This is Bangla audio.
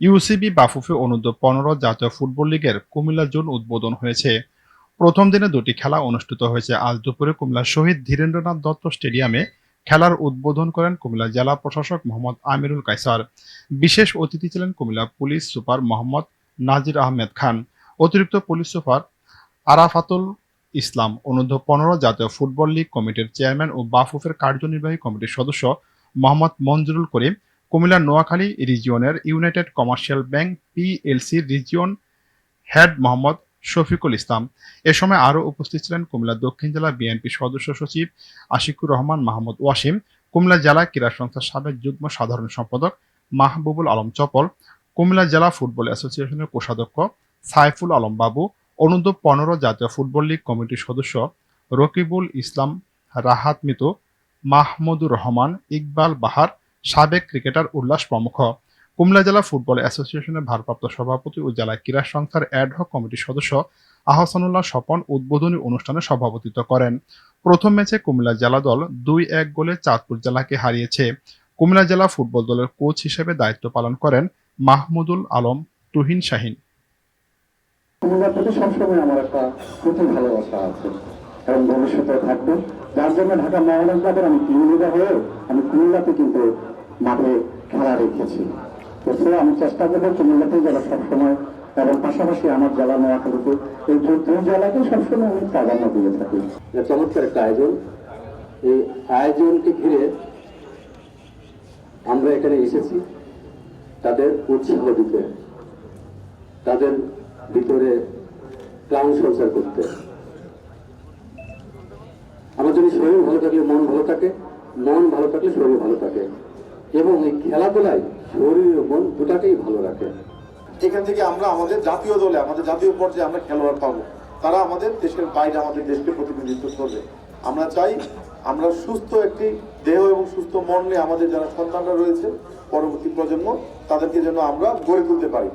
ইউসিবি বাফুফে অনূর্ধ্ব পনেরো জাতীয় ফুটবল লিগের কুমিল্লা জোন উদ্বোধন হয়েছে। প্রথম দিনে দুটি খেলা অনুষ্ঠিত হয়েছে। আজ দুপুরে কুমিল্লা শহীদ ধীরেন্দ্রনাথ দত্ত স্টেডিয়ামে খেলার উদ্বোধন করেন কুমিল্লা জেলা প্রশাসক মোহাম্মদ আমিরুল কাইসার বিশেষ অতিথি ছিলেন কুমিল্লা পুলিশ সুপার মোহাম্মদ নাজির আহমেদ খান। অতিরিক্ত পুলিশ সুপার আরাফাতুল ইসলাম অনূর্ধ্ব পনেরো জাতীয় ফুটবল লীগ কমিটির চেয়ারম্যান ও বাফুফের কার্যনির্বাহী কমিটির সদস্য Mohammad Manjurul Karim Comilla Noakhali রিজিয়নের United Commercial Bank PLC region head Mohammad Shafiqul Islam. এ সময় আরও উপস্থিত ছিলেন কুমিল্লা দক্ষিণ জেলা বিএনপি সদস্য সচিব আশিকুর রহমান মাহমুদ ওয়াসিম, কুমিল্লা জেলা ক্রীড়া সংস্থার সাবেক যুগ্ম সাধারণ সম্পাদক মাহবুবুল আলম চপল, কুমিল্লা জেলা ফুটবল অ্যাসোসিয়েশনের কোষাধ্যক্ষ সাইফুল আলম বাবু, অনূর্ধ্ব পনেরো জাতীয় ফুটবল লীগ কমিটির সদস্য রকিবুল ইসলাম রাহাত মিতু, মাহমুদুর রহমান, ইকবাল বাহার সাবেক ক্রিকেটার উল্লাস প্রমুখ। কুমিল্লা জেলা ফুটবল অ্যাসোসিয়েশনের ভারপ্রাপ্ত সভাপতি ও জেলা ক্রীড়া সংস্থার অ্যাডহক কমিটির সদস্য আহসানুল্লাহ স্বপন উদ্বোধনী অনুষ্ঠানে সভাপতিত্ব করেন। প্রথম ম্যাচে কুমিল্লা জেলা দল দুই এক গোলে চাঁদপুর জেলাকে হারিয়েছে। কুমিল্লা জেলা ফুটবল দলের কোচ হিসেবে দায়িত্ব পালন করেন মাহমুদুল আলম, তুহিন শাহিন। ভবিষ্যতে থাকবে। যার জন্য ঢাকা মহানগর আমি টিম লিডার হয়ে আমি কুমিল্লাতে কিন্তু মাঠে খেলা রেখেছি তো সে আমি চেষ্টা করব কুমিল্লাতে যারা সবসময়, এবং পাশাপাশি আমার জেলা নোয়াখালীতে এই দুই জেলাকে সবসময় আমি প্রাধান্য দিয়ে থাকি। চমৎকার একটা আয়োজন। এই আয়োজনকে ঘিরে আমরা এখানে এসেছি। তাদের উৎসাহ দিতে, তাদের ভিতরে প্রাণ সঞ্চার করতে। আমার যদি শরীর ভালো থাকলে মন ভালো থাকে, মন ভালো থাকলে শরীর ভালো থাকে। এবং এই খেলাধুলায় শরীর ও মন দুটাকেই ভালো রাখে। এখান থেকে আমরা আমাদের জাতীয় দলে, আমাদের জাতীয় পর্যায়ে আমরা খেলোয়াড় পাবো। তারা আমাদের দেশের বাইরে, আমাদের দেশকে প্রতিনিধিত্ব করবে। আমরা চাই আমরা সুস্থ একটি দেহ এবং সুস্থ মন নিয়ে আমাদের যারা সন্তানরা রয়েছে, পরবর্তী প্রজন্ম, তাদেরকে যেন আমরা গড়ে তুলতে পারি।